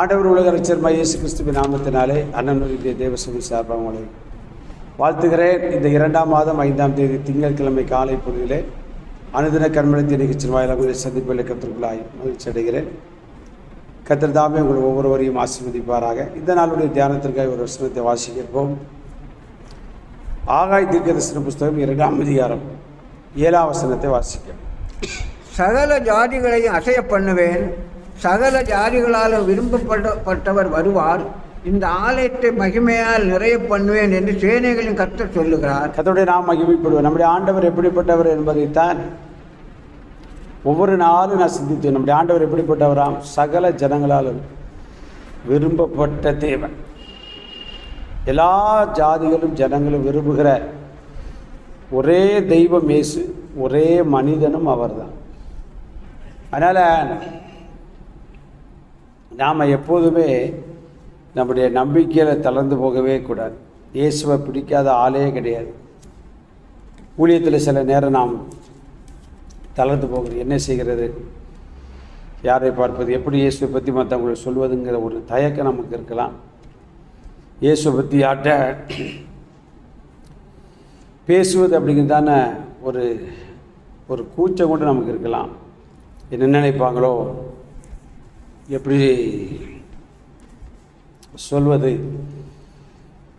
ஆண்டவர் உலக ரச்சர் இயேசு கிறிஸ்துவின் நாமத்தினாலே அண்ணனுடைய தேவசபை சார்பாக உங்களை வாழ்த்துகிறேன். இந்த இரண்டாம் மாதம் ஐந்தாம் தேதி திங்கட்கிழமை காலை பொழுதிலே அனுதின கண்மணி நிகழ்ச்சியின் வாயிலாக உங்களை சந்திப்பில் கத்திற்குள்ளாய் மகிழ்ச்சி அடைகிறேன். கத்தர் தாமே உங்கள் ஒவ்வொருவரையும் ஆசீர்வதிப்பாராக. இந்த நாளுடைய தியானத்திற்காக ஒரு வசனத்தை வாசிக்கிறோம். ஆகாய் தீர்க்கதரிசன புஸ்தகம் இரண்டாம் அதிகாரம் ஏழாம் வசனத்தை வாசிக்கிறோம். சகல ஜாதிகளையும் அசைய பண்ணுவேன். சகல ஜாதிகளால் விரும்பப்பட்டவர் வருவார். இந்த ஆலயத்தை மகிமையால் நிறைய பண்ணுவேன் என்று சேனைகளின் கர்த்தர் சொல்லுகிறார். கத்தோடைய நாம் மகிமைப்படுவோம். நம்முடைய ஆண்டவர் எப்படிப்பட்டவர் என்பதைத்தான் ஒவ்வொரு நாளும் நான் சிந்தித்தேன். நம்முடைய ஆண்டவர் எப்படிப்பட்டவராம்? சகல ஜனங்களால் விரும்பப்பட்ட தேவன். எல்லா ஜாதிகளும் ஜனங்களும் விரும்புகிற ஒரே தெய்வம் இயேசு ஒரே மனிதனும் அவர்தான். அதனால் நாம் எப்போதுமே நம்முடைய நம்பிக்கையில் தளர்ந்து போகவே கூடாது. இயேசுவை பிடிக்காத ஆளே கிடையாது. ஊழியத்தில் சில நேரம் நாம் தளர்ந்து போகிறது. என்ன செய்கிறது? யாரை பார்ப்பது? எப்படி இயேசுவை பற்றி மற்றவங்களுக்கு சொல்வதுங்கிற ஒரு தயக்கம் நமக்கு இருக்கலாம். இயேசுவை பற்றி யார்கிட்ட பேசுவது அப்படிங்கிறதான ஒரு ஒரு கூச்சம் கூட நமக்கு இருக்கலாம். என்ன நினைப்பாங்களோ? எப்படி சொல்வது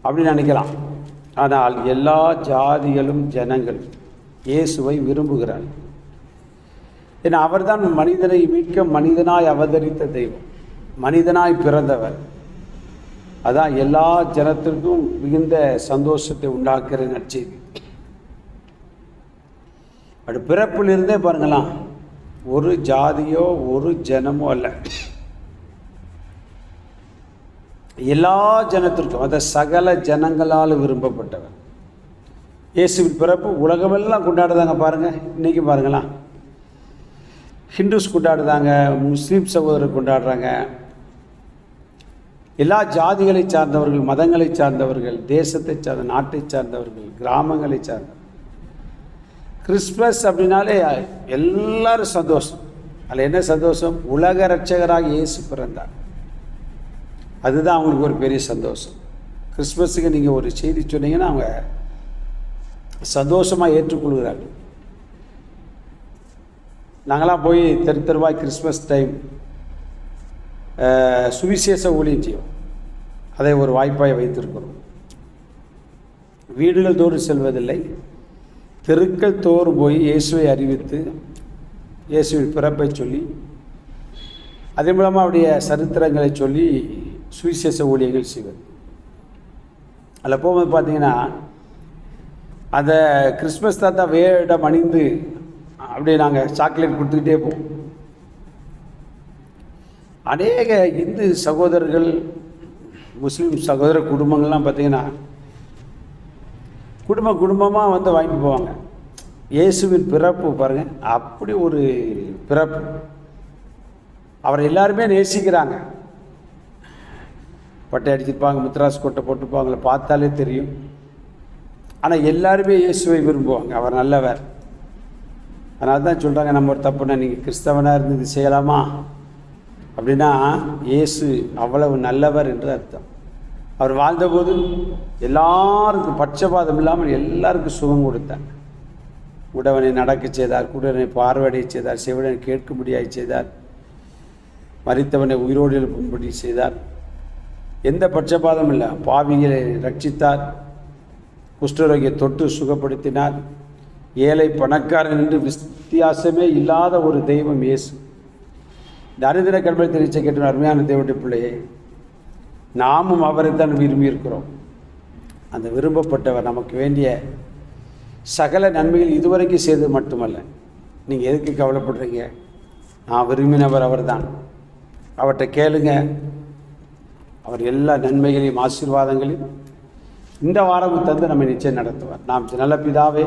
அப்படின்னு நினைக்கலாம். ஆனால் எல்லா ஜாதிகளும் ஜனங்கள் இயேசுவை விரும்புகிறார் ஏன்னா அவர்தான் மனிதனை மீட்க மனிதனாய் அவதரித்த தெய்வம். மனிதனாய் பிறந்தவர். அதான் எல்லா ஜனத்திற்கும் மிகுந்த சந்தோஷத்தை உண்டாக்குற நற்செய்தி. அப்படி பிறப்பிலிருந்தே பாருங்களாம் ஒரு ஜாதியோ ஒரு ஜனமோ அல்ல. எல்லா ஜனத்திற்கும் அதை சகல ஜனங்களால் விரும்பப்பட்டவர். இயேசுவின் பிறப்பு உலகமெல்லாம் கொண்டாடுதாங்க பாருங்கள் இன்றைக்கி பாருங்களேன். ஹிந்துஸ் கொண்டாடுதாங்க முஸ்லீம் சகோதரர் கொண்டாடுறாங்க. எல்லா ஜாதிகளை சார்ந்தவர்கள் மதங்களை சார்ந்தவர்கள் தேசத்தை சார்ந்த நாட்டை சார்ந்தவர்கள் கிராமங்களை சார்ந்தவர்கள் கிறிஸ்மஸ் அப்படின்னாலே எல்லாரும் சந்தோஷம். அதில் என்ன சந்தோஷம்? உலக ரட்சகராக இயேசு பிறந்தார். அதுதான் அவங்களுக்கு ஒரு பெரிய சந்தோஷம். கிறிஸ்மஸுக்கு நீங்கள் ஒரு செய்தி சொன்னீங்கன்னா அவங்க சந்தோஷமாக ஏற்றுக்கொள்கிறார்கள். நாங்களாம் போய் தெரு தெருவாய் கிறிஸ்மஸ் டைம் சுவிசேஷ ஊழியம் செய்வோம் அதை ஒரு வாய்ப்பாக வைத்திருக்கிறோம். வீடுகள் தோறும் செல்வதில்லை. தெருக்கள் தோறும் போய் இயேசுவை அறிவித்து இயேசுவின் பிறப்பை சொல்லி அதே மூலமாக அவருடைய சரித்திரங்களை சொல்லி சுவிசேஷ ஊழியர்கள் செய்வது அதில் போகும்போது பார்த்தீங்கன்னா அந்த கிறிஸ்மஸ் தாத்தா வேடம் அணிந்து அப்படியே நாங்கள் சாக்லேட் கொடுத்துக்கிட்டே போவோம். அநேக இந்து சகோதரர்கள் முஸ்லீம் சகோதர குடும்பங்கள்லாம் பார்த்திங்கன்னா குடும்ப குடும்பமாக வந்து வாங்கிட்டு போவாங்க. இயேசுவின் பிறப்பு பாருங்கள் அப்படி ஒரு பிறப்பு. அவரை எல்லாருமே நேசிக்கிறாங்க. பட்டை அடிச்சிருப்பாங்க முத்ராஸ் கொட்டை போட்டிருப்பாங்கள பார்த்தாலே தெரியும். ஆனால் எல்லாருமே இயேசுவை விரும்புவாங்க. அவர் நல்லவர். அதனால தான் சொல்கிறாங்க நம்ம ஒரு தப்புனா நீங்கள் கிறிஸ்தவனாக இருந்து இது செய்யலாமா? அப்படின்னா இயேசு அவ்வளவு நல்லவர் என்று அர்த்தம். அவர் வாழ்ந்தபோது எல்லாருக்கும் பட்சபாதம் இல்லாமல் எல்லாருக்கும் சுகம் கொடுத்தார். உடவனை நடக்க செய்தார் குடவனை பார்வையடைய செய்தார் செவிடனை கேட்கும்படியாக செய்தார். மறித்தவனை உயிரோடு எழுப்பும்படி செய்தார். எந்த பட்சபாதம் இல்லை. பாவிகளை ரட்சித்தார். குஷ்டரோகியை தொட்டு சுகப்படுத்தினார். ஏழை பணக்காரன் என்று வித்தியாசமே இல்லாத ஒரு தெய்வம் இயேசு. தரிதிர அனுதின கல்வி தெரிவிச்ச கேட்ட அருமையான தேவனுடைய பிள்ளையே நாமும் அவரை தான் விரும்பி இருக்கிறோம். அந்த விரும்பப்பட்டவர் நமக்கு வேண்டிய சகல நன்மைகள் இதுவரைக்கும் செய்தது மட்டுமல்ல. நீங்கள் எதுக்கு கவலைப்படுறீங்க? நான் விரும்பினவர் அவர் தான் அவர்கிட்ட கேளுங்க. அவர் எல்லா நன்மைகளையும் ஆசீர்வாதங்களையும் இந்த வாரமும் தந்து நம்மை நிச்சயம் நடத்துவார். நாம் நல்ல பிதாவே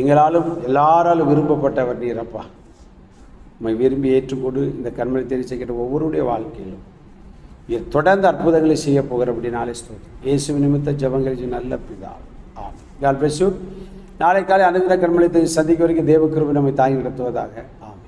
எங்களாலும் எல்லாராலும் விரும்பப்பட்டவர் நீரப்பா உண்மை விரும்பி ஏற்றுக்கொண்டு இந்த கண்மணி தெரிவிச்ச கேட்ட ஒவ்வொருடைய வாழ்க்கையிலும் நீர் தொடர்ந்து அற்புதங்களை செய்ய போகிற அப்படின்னாலே ஸ்தோத்திரம். இயேசு நிமித்த ஜபங்கள் நல்ல பிதா. ஆம் கால் பேசு நாளை காலை அனுகிற கண்மணி சந்திக்க வரைக்கும் தேவக்குருவை நம்மை தாங்கி நடத்துவதாக. ஆமாம்